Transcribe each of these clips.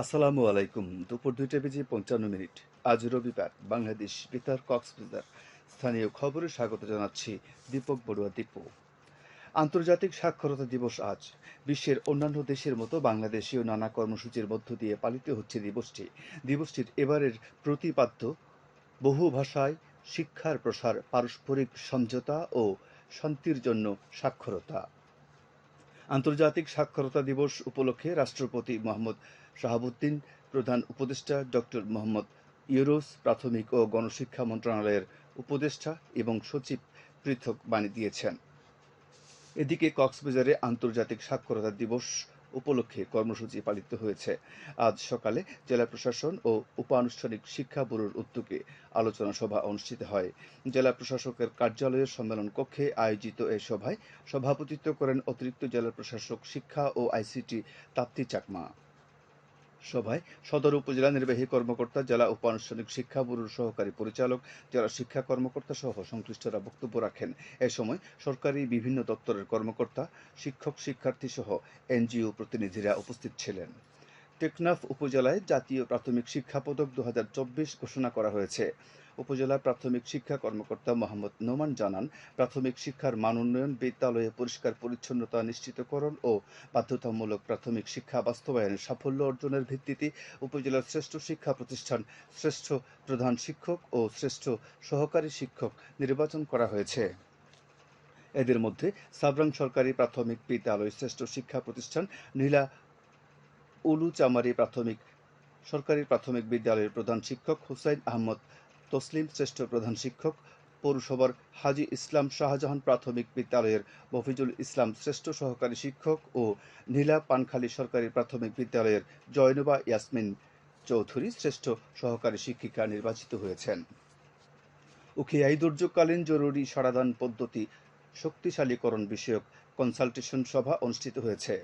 আসসালামু আলাইকুম। দুপুর দুইটা বেজে পঞ্চান্ন মিনিট। আজ রবিবার, বাংলাদেশ বেতার কক্সবাজার স্থানীয় খবরে স্বাগত জানাচ্ছি দীপক বড়ুয়া দীপু। আন্তর্জাতিক সাক্ষরতা দিবস আজ। বিশ্বের অন্যান্য দেশের মতো বাংলাদেশেও নানা কর্মসূচির মধ্য দিয়ে পালিত হচ্ছে দিবসটি। দিবসটির এবারের প্রতিপাদ্য, বহু ভাষায় শিক্ষার প্রসার, পারস্পরিক সমঝোতা ও শান্তির জন্য সাক্ষরতা। আন্তর্জাতিক সাক্ষরতা দিবস উপলক্ষে রাষ্ট্রপতি মোহাম্মদ শাহাবুদ্দিন, প্রধান উপদেষ্টা ডক্টর মোহাম্মদ ইউরোস প্রাথমিক ও গণশিক্ষা মন্ত্রণালয়ের উপদেষ্টা এবং সচিব পৃথক বাণী দিয়েছেন। এদিকে কক্সবাজারে আন্তর্জাতিক সাক্ষরতা দিবস উপলক্ষে কর্মসূচি পালিত হয়েছে। আজ সকালে জেলা প্রশাসন ও উপানুষ্ঠানিক শিক্ষা ব্যুরোর উদ্যোগে আলোচনা সভা অনুষ্ঠিত হয়। জেলা প্রশাসকের কার্যালয়ের সম্মেলন কক্ষে আয়োজিত এই সভায় সভাপতিত্ব করেন অতিরিক্ত জেলা প্রশাসক শিক্ষা ও আইসিটি তাপ্তি চাকমা। সভায় সদর উপজেলা নির্বাহী কর্মকর্তা, জেলা উপানুষ্ঠানিক শিক্ষা ব্যুরোর সহকারী পরিচালক, জেলা শিক্ষা কর্মকর্তা সহ সংশ্লিষ্টরা বক্তব্য রাখেন। এ সময় সরকারি বিভিন্ন দপ্তরের কর্মকর্তা, শিক্ষক শিক্ষার্থী সহ এনজিও প্রতিনিধিরা উপস্থিত ছিলেন। টেকনাফ উপজেলায় জাতীয় প্রাথমিক শিক্ষা পদক দু হাজার চব্বিশ ঘোষণা করা হয়েছে। উপজেলা প্রাথমিক শিক্ষা কর্মকর্তা মোহাম্মদ নোমান জানান, প্রাথমিক শিক্ষার মান উন্নয়ন, বিদ্যালয়ে পরিষ্কার পরিচ্ছন্নতা নিশ্চিতকরণ ও বাধ্যতামূলক প্রাথমিক শিক্ষা বাস্তবায়নের সাফল্য অর্জনের ভিত্তিতে উপজেলার শ্রেষ্ঠ শিক্ষা প্রতিষ্ঠান, শ্রেষ্ঠ প্রধান শিক্ষক ও শ্রেষ্ঠ সহকারী শিক্ষক নির্বাচন করা হয়েছে। এদের মধ্যে সাবরাং সরকারি প্রাথমিক বিদ্যালয় শ্রেষ্ঠ শিক্ষা প্রতিষ্ঠান, নীলা উলুচামারি প্রাথমিক, সরকারি প্রাথমিক বিদ্যালয়ের প্রধান শিক্ষক হুসাইন আহমদ তসলিম শ্রেষ্ঠ প্রধান শিক্ষক, পৌরসভার হাজি ইসলাম শাহজাহান প্রাথমিক বিদ্যালয়ের মফিজুল ইসলাম শ্রেষ্ঠ সহকারী শিক্ষক ও নীলা পানখালী সরকারি প্রাথমিক বিদ্যালয়ের জয়নুবা ইয়াসমিন চৌধুরী শ্রেষ্ঠ সহকারী শিক্ষিকা নির্বাচিত হয়েছেন। উখিয়াই দুর্যোগকালীন জরুরি সমাধান পদ্ধতি শক্তিশালীকরণ বিষয়ক কনসালটেশন সভা অনুষ্ঠিত হয়েছে।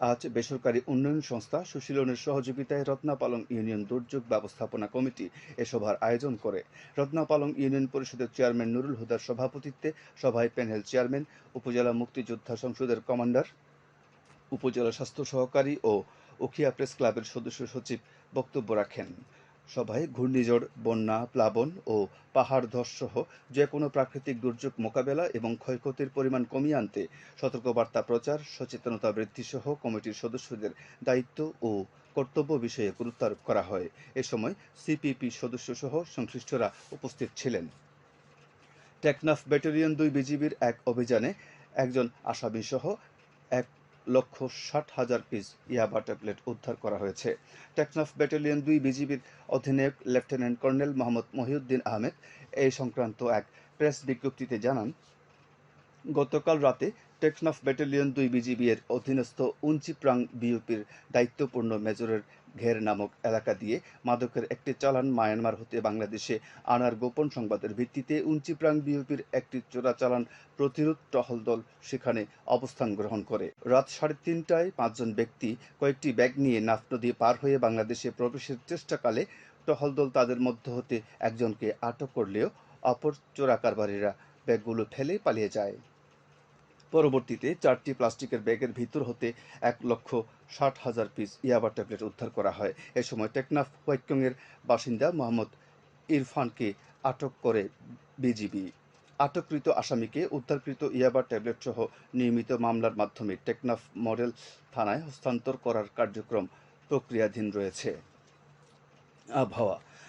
আজ বেসরকারি উন্নয়ন সংস্থা সুশীলনের সহযোগিতায় রত্নাপালং ইউনিয়ন দুর্যোগ ব্যবস্থাপনা কমিটি এ সভার আয়োজন করে। রত্নাপালং ইউনিয়ন পরিষদের চেয়ারম্যান নুরুল হুদার সভাপতিত্বে সভায় প্যানেল চেয়ারম্যান, উপজেলা মুক্তিযোদ্ধা সংসদের কমান্ডার, উপজেলা স্বাস্থ্য সহকারী ও উখিয়া প্রেস ক্লাবের সদস্য সচিব বক্তব্য রাখেন। সভায় ঘূর্ণিঝড়, বন্যা, প্লাবন ও পাহাড় ধস সহ যে কোনো প্রাকৃতিক দুর্যোগ মোকাবেলা এবং ক্ষয়ক্ষতির পরিমাণ কমিয়ে আনতে সতর্কবার্তা প্রচার, সচেতনতা বৃদ্ধি সহ কমিটির সদস্যদের দায়িত্ব ও কর্তব্য বিষয়ে গুরুত্বারোপ করা হয়। এ সময় সিপিপি সদস্য সহ সংশ্লিষ্টরা উপস্থিত ছিলেন। টেকনাফ ব্যাটালিয়ন দুই বিজিবির এক অভিযানে একজন আসামি সহ এক লক্ষ ষাট হাজার পিস ইয়াবা ট্যাবলেট উদ্ধার করা হয়েছে। টেকনাফ ব্যাটালিয়ন দুই বিজিবির অধিনায়ক লেফটেন্যান্ট কর্নেল মোহাম্মদ মহিউদ্দিন আহমেদ এই সংক্রান্ত এক প্রেস বিজ্ঞপ্তিতে জানান গতকাল রাতে টেকনাফ ব্যাটালিয়ন দুই বিজিবি এর অধীনস্থ উঞ্চিপ্রাং বিউপির দায়িত্বপূর্ণ মেজরের ঘের নামক এলাকা দিয়ে মাদকের একটি চালান মায়ানমার হতে বাংলাদেশে আনার গোপন সংবাদের ভিত্তিতে উঞ্চিপ্রাং বিউপির একটি চোরাচালান প্রতিরোধ টহল দল সেখানে অবস্থান গ্রহণ করে। রাত সাড়ে তিনটায় পাঁচজন ব্যক্তি কয়েকটি ব্যাগ নিয়ে নাফ নদী পার হয়ে বাংলাদেশে প্রবেশের চেষ্টাকালে টহল দল তাদের মধ্য হতে একজনকে আটক করলেও অপর চোরা কারবারিরা ব্যাগগুলো ফেলে পালিয়ে যায়। পরবর্তীতে চারটি প্লাস্টিকের ব্যাগের ভিতর হতে এক লক্ষ ষাট হাজার পিস ইয়াবা ট্যাবলেট উদ্ধার করা হয়। এ সময় টেকনাফ হোয়াইটকংয়ের বাসিন্দা মোহাম্মদ ইরফানকে আটক করে বিজিবি। আটককৃত আসামিকে উদ্ধারকৃত ইয়াবা ট্যাবলেট সহ নিয়মিত মামলার মাধ্যমে টেকনাফ মডেল থানায় হস্তান্তর করার কার্যক্রম প্রক্রিয়াধীন রয়েছে। আবহাওয়া।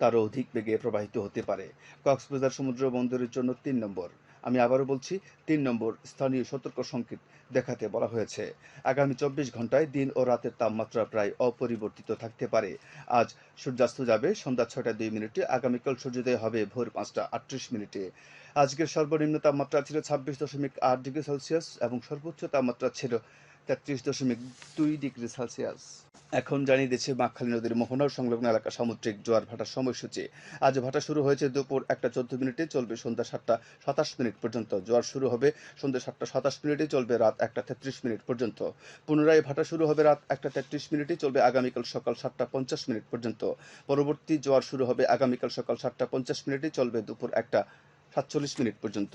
তারও অধিক বেগে প্রবাহিত হতে পারে। কক্সবাজার সমুদ্র বন্দরের জন্য তিন নম্বর। আমি আবারও বলছি, তিন নম্বর স্থানীয় সতর্ক সংকেত দেখাতে বলা হয়েছে। আগামী চব্বিশ ঘন্টায় দিন ও রাতের তাপমাত্রা প্রায় অপরিবর্তিত থাকতে পারে। আজ সূর্যাস্ত যাবে সন্ধ্যা ছয়টা দুই মিনিটে, আগামীকাল সূর্যোদয় হবে ভোর পাঁচটা আটত্রিশ মিনিটে। আজকের সর্বনিম্ন তাপমাত্রা ছিল ছাব্বিশ দশমিক আট ডিগ্রি সেলসিয়াস এবং সর্বোচ্চ তাপমাত্রা ছিল তেত্রিশ দশমিক দুই ডিগ্রি সেলসিয়াস। এখন জানিয়ে দিচ্ছে মাখালী নদীর মোহনা সংলগ্ন এলাকা সামুদ্রিক জোয়ার ভাটার সময়সূচি। আজ ভাটা শুরু হয়েছে দুপুর একটা চোদ্দ মিনিটে, চলবে সন্ধ্যা সাতটা সাতাশ মিনিট পর্যন্ত। জোয়ার শুরু হবে সন্ধ্যা সাতটা সাতাশ মিনিটে, চলবে রাত একটা তেত্রিশ মিনিট পর্যন্ত। পুনরায় ভাটা শুরু হবে রাত একটা তেত্রিশ মিনিটে, চলবে আগামীকাল সকাল সাতটা পঞ্চাশ মিনিট পর্যন্ত। পরবর্তী জোয়ার শুরু হবে আগামীকাল সকাল সাতটা পঞ্চাশ মিনিটে, চলবে দুপুর একটা সাতচল্লিশ মিনিট পর্যন্ত।